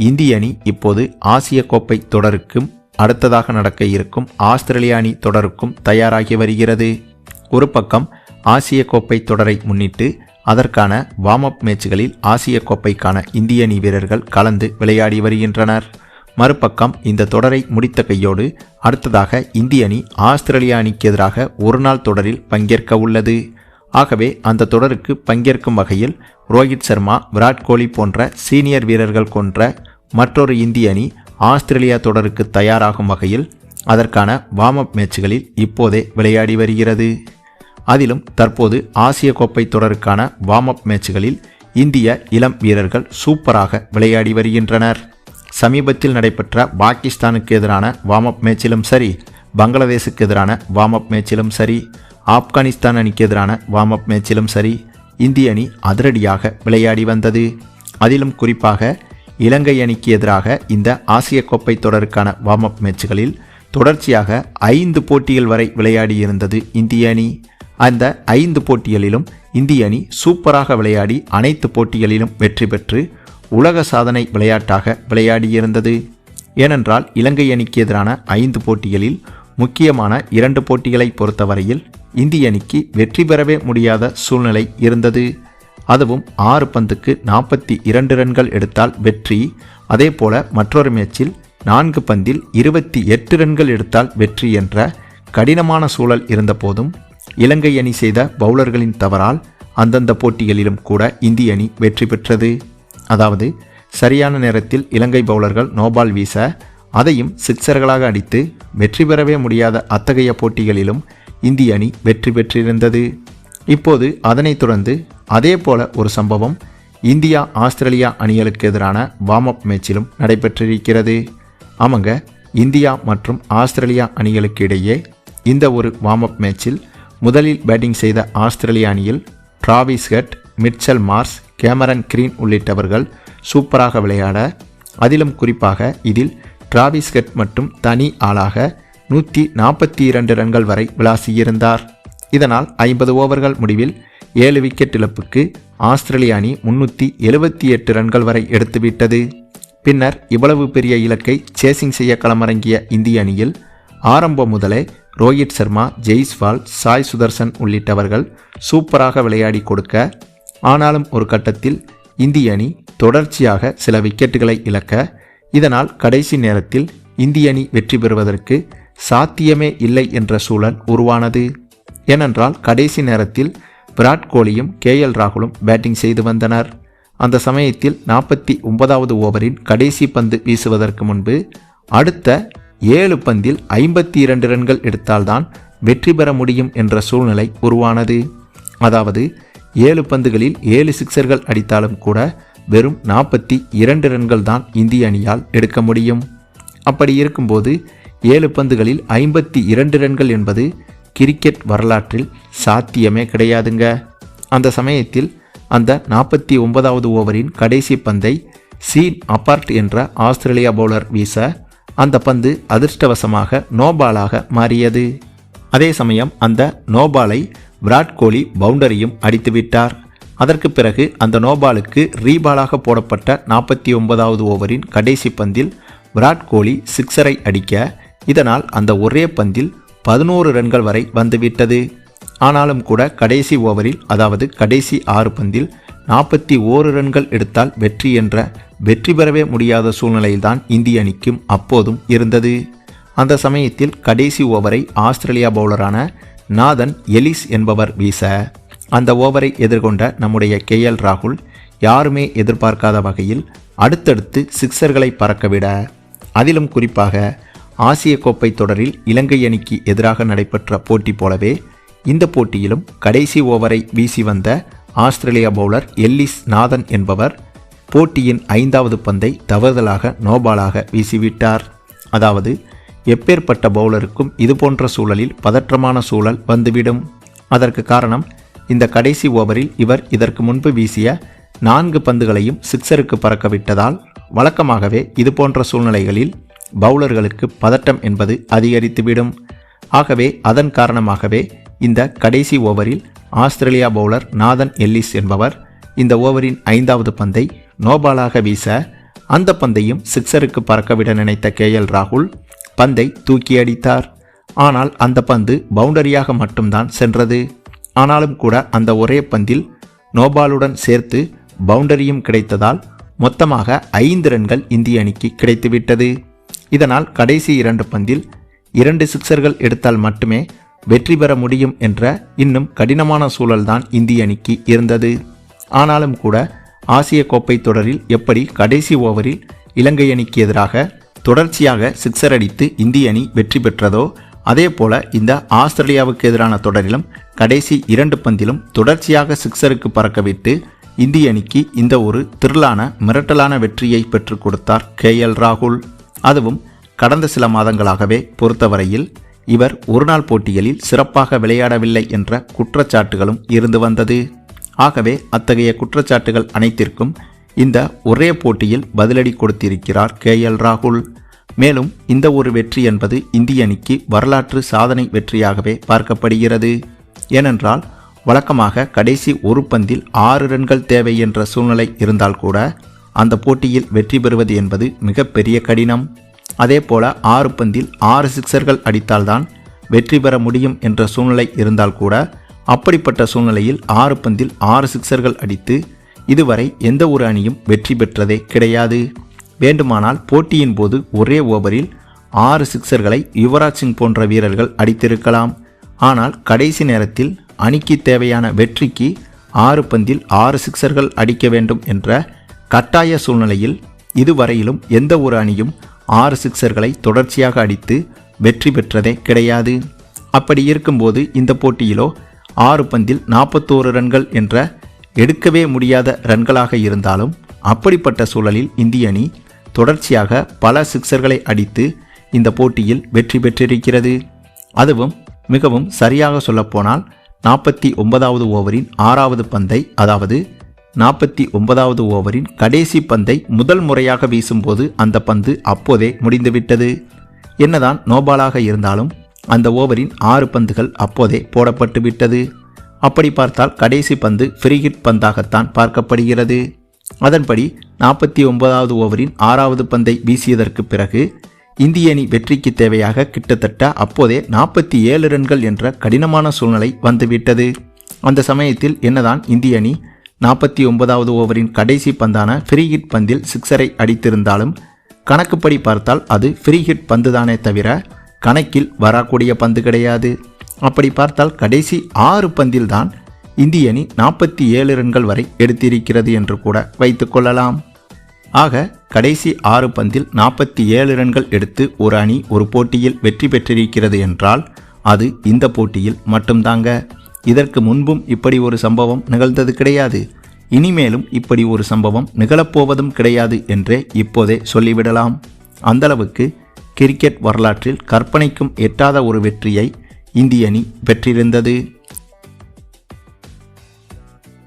இந்திய அணி இப்போது ஆசிய கோப்பை தொடருக்கும் அடுத்ததாக நடக்க இருக்கும் ஆஸ்திரேலிய அணி தொடருக்கும் தயாராகி வருகிறது. ஒரு பக்கம் ஆசிய கோப்பை தொடரை முன்னிட்டு அதற்கான வார்ம் அப் மேட்ச்களில் ஆசிய கோப்பைக்கான இந்திய அணி வீரர்கள் கலந்து விளையாடி வருகின்றனர். மறுபக்கம் இந்த தொடரை முடித்த கையோடு அடுத்ததாக இந்திய அணி ஆஸ்திரேலிய அணிக்கு எதிராக ஒருநாள் தொடரில் பங்கேற்க உள்ளது. ஆகவே அந்த தொடருக்கு பங்கேற்கும் வகையில் ரோஹித் சர்மா விராட் கோலி போன்ற சீனியர் வீரர்கள் கொன்ற மற்றொரு இந்திய அணி ஆஸ்திரேலியா தொடருக்கு தயாராகும் வகையில் அதற்கான வார்ம் அப் மேட்ச்களில் இப்போதே விளையாடி வருகிறது. அதிலும் தற்போது ஆசிய கோப்பை தொடருக்கான வார்ம் அப் மேட்ச்களில் இந்திய இளம் வீரர்கள் சூப்பராக விளையாடி வருகின்றனர். சமீபத்தில் நடைபெற்ற பாகிஸ்தானுக்கு எதிரான வார்ம் அப் மேட்சிலும் சரி பங்களாதேஷுக்கு எதிரான வார்ம் அப் மேட்சிலும் சரி ஆப்கானிஸ்தான் அணிக்கு எதிரான வார்ம் அப் மேட்சிலும் சரி இந்திய அணி அதிரடியாக விளையாடி வந்தது. அதிலும் குறிப்பாக இலங்கை அணிக்கு எதிராக இந்த ஆசிய கோப்பை தொடருக்கான வார்ம் அப் மேட்ச்களில் தொடர்ச்சியாக ஐந்து போட்டிகள் வரை விளையாடியிருந்தது இந்திய அணி. அந்த ஐந்து போட்டிகளிலும் இந்திய அணி சூப்பராக விளையாடி அனைத்து போட்டிகளிலும் வெற்றி பெற்று உலக சாதனை விளையாட்டாக விளையாடியிருந்தது. ஏனென்றால் இலங்கை அணிக்கு எதிரான ஐந்து போட்டிகளில் முக்கியமான இரண்டு போட்டிகளை பொறுத்தவரையில் இந்திய அணிக்கு வெற்றி பெறவே முடியாத சூழ்நிலை இருந்தது. அதுவும் ஆறு பந்துக்கு நாற்பத்தி இரண்டு ரன்கள் எடுத்தால் வெற்றி. அதேபோல மற்றொரு மேட்சில் நான்கு பந்தில் இருபத்தி எட்டு ரன்கள் எடுத்தால் வெற்றி என்ற கடினமான சூழல் இருந்தபோதும் இலங்கை அணி செய்த பவுலர்களின் தவறால் அந்தந்த போட்டிகளிலும் கூட இந்திய அணி வெற்றி பெற்றது. அதாவது சரியான நேரத்தில் இலங்கை பவுலர்கள் நோபால் வீச அதையும் சிக்சர்களாக அடித்து வெற்றி பெறவே முடியாத அத்தகைய போட்டிகளிலும் இந்திய அணி வெற்றி பெற்றிருந்தது. இப்போது அதனைத் தொடர்ந்து அதே போல ஒரு சம்பவம் இந்தியா ஆஸ்திரேலியா அணிகளுக்கு எதிரான வார்ம் அப் மேட்சிலும் நடைபெற்றிருக்கிறது. ஆமாங்க இந்தியா மற்றும் ஆஸ்திரேலியா அணிகளுக்கு இடையே இந்த ஒரு வார்ம் அப் மேட்சில் முதலில் பேட்டிங் செய்த ஆஸ்திரேலிய அணியில் Travis Head Mitchell Marsh Cameron Green உள்ளிட்டவர்கள் சூப்பராக விளையாட அதிலும் குறிப்பாக இதில் டிராவிஸ் ஹெட் மட்டும் தனி ஆளாக நூற்றி நாற்பத்தி இரண்டு ரன்கள் வரை விளாசியிருந்தார். இதனால் ஐம்பது ஓவர்கள் முடிவில் ஏழு விக்கெட் இழப்புக்கு ஆஸ்திரேலிய அணி முன்னூற்றி எழுபத்தி எட்டு ரன்கள் வரை எடுத்துவிட்டது. பின்னர் இவ்வளவு பெரிய இலக்கை சேசிங் செய்ய களமிறங்கிய இந்திய அணியில் ஆரம்பம் முதலே ரோஹித் சர்மா ஜெய்ஸ்வால் சாய் சுதர்சன் உள்ளிட்டவர்கள் சூப்பராக விளையாடி கொடுக்க ஆனாலும் ஒரு கட்டத்தில் இந்திய அணி தொடர்ச்சியாக சில விக்கெட்டுகளை இழக்க இதனால் கடைசி நேரத்தில் இந்திய அணி வெற்றி பெறுவதற்கு சாத்தியமே இல்லை என்ற சூழல் உருவானது. ஏனென்றால் கடைசி நேரத்தில் விராட் கோலியும் கே எல் ராகுலும் பேட்டிங் செய்து வந்தனர். அந்த சமயத்தில் நாற்பத்தி ஒன்பதாவது ஓவரின் கடைசி பந்து வீசுவதற்கு முன்பு அடுத்த ஏழு பந்தில் ஐம்பத்தி இரண்டு ரன்கள் எடுத்தால்தான் வெற்றி பெற முடியும் என்ற சூழ்நிலை உருவானது. அதாவது ஏழு பந்துகளில் ஏழு சிக்சர்கள் அடித்தாலும் கூட வெறும் நாற்பத்தி இரண்டு ரன்கள் தான் இந்திய அணியால் எடுக்க முடியும். அப்படி இருக்கும்போது ஏழு பந்துகளில் ஐம்பத்தி இரண்டு ரன்கள் என்பது கிரிக்கெட் வரலாற்றில் சாத்தியமே கிடையாதுங்க. அந்த சமயத்தில் அந்த நாற்பத்தி ஒன்பதாவது ஓவரின் கடைசி பந்தை சீன் அப்பார்ட் என்ற ஆஸ்திரேலியா பவுலர் வீச அந்த பந்து அதிர்ஷ்டவசமாக நோபாலாக மாறியது. அதே சமயம் அந்த நோபாலை விராட் கோலி பவுண்டரியும் அடித்துவிட்டார் அதற்கு பிறகு அந்த நோபாலுக்கு ரீபாலாக போடப்பட்ட நாற்பத்தி ஒன்பதாவது ஓவரின் கடைசி பந்தில் விராட் கோலி சிக்ஸரை அடிக்க இதனால் அந்த ஒரே பந்தில் பதினோரு ரன்கள் வரை வந்துவிட்டது. ஆனாலும் கூட கடைசி ஓவரில் அதாவது கடைசி ஆறு பந்தில் நாற்பத்தி ஓரு ரன்கள் எடுத்தால் வெற்றி என்ற வெற்றி பெறவே முடியாத சூழ்நிலையில்தான் இந்திய அணிக்கும் அப்போதும் இருந்தது. அந்த சமயத்தில் கடைசி ஓவரை ஆஸ்திரேலியா பவுலரான நாதன் எலிஸ் என்பவர் வீச அந்த ஓவரை எதிர்கொண்ட நம்முடைய கே எல் ராகுல் யாருமே எதிர்பார்க்காத வகையில் அடுத்தடுத்து சிக்சர்களை பறக்கவிட அதிலும் குறிப்பாக ஆசிய கோப்பை தொடரில் இலங்கை அணிக்கு எதிராக நடைபெற்ற போட்டி போலவே இந்த போட்டியிலும் கடைசி ஓவரை வீசி வந்த ஆஸ்திரேலியா பவுலர் எல்லிஸ் நாதன் என்பவர் போட்டியின் ஐந்தாவது பந்தை தவறுதலாக நோபாலாக வீசிவிட்டார். அதாவது எப்பேற்பட்ட பவுலருக்கும் இதுபோன்ற சூழலில் பதற்றமான சூழல் வந்துவிடும். அதற்கு காரணம் இந்த கடைசி ஓவரில் இவர் இதற்கு முன்பு வீசிய நான்கு பந்துகளையும் சிக்ஸருக்கு பறக்கவிட்டதால் வழக்கமாகவே இதுபோன்ற சூழ்நிலைகளில் பவுலர்களுக்கு பதட்டம் என்பது அதிகரித்துவிடும். ஆகவே அதன் காரணமாகவே இந்த கடைசி ஓவரில் ஆஸ்திரேலியா பவுலர் நாதன் எல்லிஸ் என்பவர் இந்த ஓவரின் ஐந்தாவது பந்தை நோபாலாக வீச அந்த பந்தையும் சிக்ஸருக்கு பறக்கவிட நினைத்த கே எல் ராகுல் பந்தை தூக்கி அடித்தார். ஆனால் அந்த பந்து பவுண்டரியாக மட்டும்தான் சென்றது. ஆனாலும் கூட அந்த ஒரே பந்தில் நோபாலுடன் சேர்த்து பவுண்டரியும் கிடைத்ததால் மொத்தமாக ஐந்து ரன்கள் இந்திய அணிக்கு கிடைத்துவிட்டது. இதனால் கடைசி இரண்டு பந்தில் இரண்டு சிக்சர்கள் எடுத்தால் மட்டுமே வெற்றி பெற முடியும் என்ற இன்னும் கடினமான சூழல்தான் இந்திய அணிக்கு இருந்தது. ஆனாலும் கூட ஆசிய கோப்பை தொடரில் எப்படி கடைசி ஓவரில் இலங்கை அணிக்கு எதிராக தொடர்ச்சியாக சிக்சர் அடித்து இந்திய அணி வெற்றி பெற்றதோ அதே போல இந்த ஆஸ்திரேலியாவுக்கு எதிரான தொடரிலும் கடைசி இரண்டு பந்திலும் தொடர்ச்சியாக சிக்சருக்கு பறக்கவிட்டு இந்திய அணிக்கு இந்த ஒரு திரளான மிரட்டலான வெற்றியை பெற்றுக் கொடுத்தார் கே எல் ராகுல். அதுவும் கடந்த சில மாதங்களாகவே பொறுத்தவரையில் இவர் ஒருநாள் போட்டிகளில் சிறப்பாக விளையாடவில்லை என்ற குற்றச்சாட்டுகளும் இருந்து வந்தது. ஆகவே அத்தகைய குற்றச்சாட்டுகள் அனைத்திற்கும் இந்த ஒரே போட்டியில் பதிலடி கொடுத்திருக்கிறார் கே எல் ராகுல். மேலும் இந்த ஒரு வெற்றி என்பது இந்திய அணிக்கு வரலாற்று சாதனை வெற்றியாகவே பார்க்கப்படுகிறது. ஏனென்றால் வழக்கமாக கடைசி ஒரு பந்தில் ஆறு ரன்கள் தேவை என்ற சூழ்நிலை இருந்தால் கூட அந்த போட்டியில் வெற்றி பெறுவது என்பது மிகப்பெரிய கடினம். அதே போல ஆறு பந்தில் ஆறு சிக்சர்கள் அடித்தால்தான் வெற்றி பெற முடியும் என்ற சூழ்நிலை இருந்தால் கூட அப்படிப்பட்ட சூழ்நிலையில் ஆறு பந்தில் ஆறு சிக்சர்கள் அடித்து இதுவரை எந்த ஒரு அணியும் வெற்றி பெற்றதே கிடையாது. வேண்டுமானால் போட்டியின் போது ஒரே ஓவரில் ஆறு சிக்சர்களை யுவராஜ் சிங் போன்ற வீரர்கள் அடித்திருக்கலாம். ஆனால் கடைசி நேரத்தில் அணிக்கு தேவையான வெற்றிக்கு ஆறு பந்தில் ஆறு சிக்சர்கள் அடிக்க வேண்டும் என்ற கட்டாய சூழ்நிலையில் இதுவரையிலும் எந்த ஒரு அணியும் ஆறு சிக்சர்களை தொடர்ச்சியாக அடித்து வெற்றி பெற்றதே கிடையாது. அப்படி இருக்கும்போது இந்த போட்டியிலோ ஆறு பந்தில் நாற்பத்தோரு ரன்கள் என்ற எடுக்கவே முடியாத ரன்களாக இருந்தாலும் அப்படிப்பட்ட சூழலில் இந்திய அணி தொடர்ச்சியாக பல சிக்சர்களை அடித்து இந்த போட்டியில் வெற்றி பெற்றிருக்கிறது. அதுவும் மிகவும் சரியாக சொல்லப்போனால் நாற்பத்தி ஒன்பதாவது ஓவரின் ஆறாவது பந்தை அதாவது நாற்பத்தி ஒன்பதாவது ஓவரின் கடைசி பந்தை முதல் முறையாக வீசும்போது அந்த பந்து அப்போதே முடிந்துவிட்டது. என்னதான் நோபாலாக இருந்தாலும் அந்த ஓவரின் ஆறு பந்துகள் அப்போதே போடப்பட்டு விட்டது அப்படி பார்த்தால் கடைசி பந்து ஃப்ரீஹிட் பந்தாகத்தான் பார்க்கப்படுகிறது. அதன்படி நாற்பத்தி ஒன்பதாவது ஓவரின் ஆறாவது பந்தை வீசியதற்கு பிறகு இந்திய அணி வெற்றிக்கு தேவையாக கிட்டத்தட்ட அப்போதே நாற்பத்தி ஏழு ரன்கள் என்ற கடினமான சூழ்நிலை வந்துவிட்டது. அந்த சமயத்தில் என்னதான் இந்திய அணி நாற்பத்தி ஒன்பதாவது ஓவரின் கடைசி பந்தான ஃப்ரீ ஹிட் பந்தில் சிக்ஸரை அடித்திருந்தாலும் கணக்குப்படி பார்த்தால் அது ஃப்ரீ ஹிட் பந்து தானே தவிர கணக்கில் வரக்கூடிய பந்து கிடையாது. அப்படி பார்த்தால் கடைசி ஆறு பந்தில்தான் இந்திய அணி நாற்பத்தி ஏழு ரன்கள் வரை எடுத்திருக்கிறது என்று கூட வைத்துக்கொள்ளலாம் ஆக கடைசி ஆறு பந்தில் நாற்பத்தி ஏழு ரன்கள் எடுத்து ஒரு அணி ஒரு போட்டியில் வெற்றி பெற்றிருக்கிறது என்றால் அது இந்த போட்டியில் மட்டும்தாங்க. இதற்கு முன்பும் இப்படி ஒரு சம்பவம் நிகழ்ந்தது கிடையாது. இனிமேலும் இப்படி ஒரு சம்பவம் நிகழப்போவதும் கிடையாது என்றே இப்போதே சொல்லிவிடலாம். அந்தளவுக்கு கிரிக்கெட் வரலாற்றில் கற்பனைக்கும் எட்டாத ஒரு வெற்றியை இந்திய அணி பெற்றிருந்தது.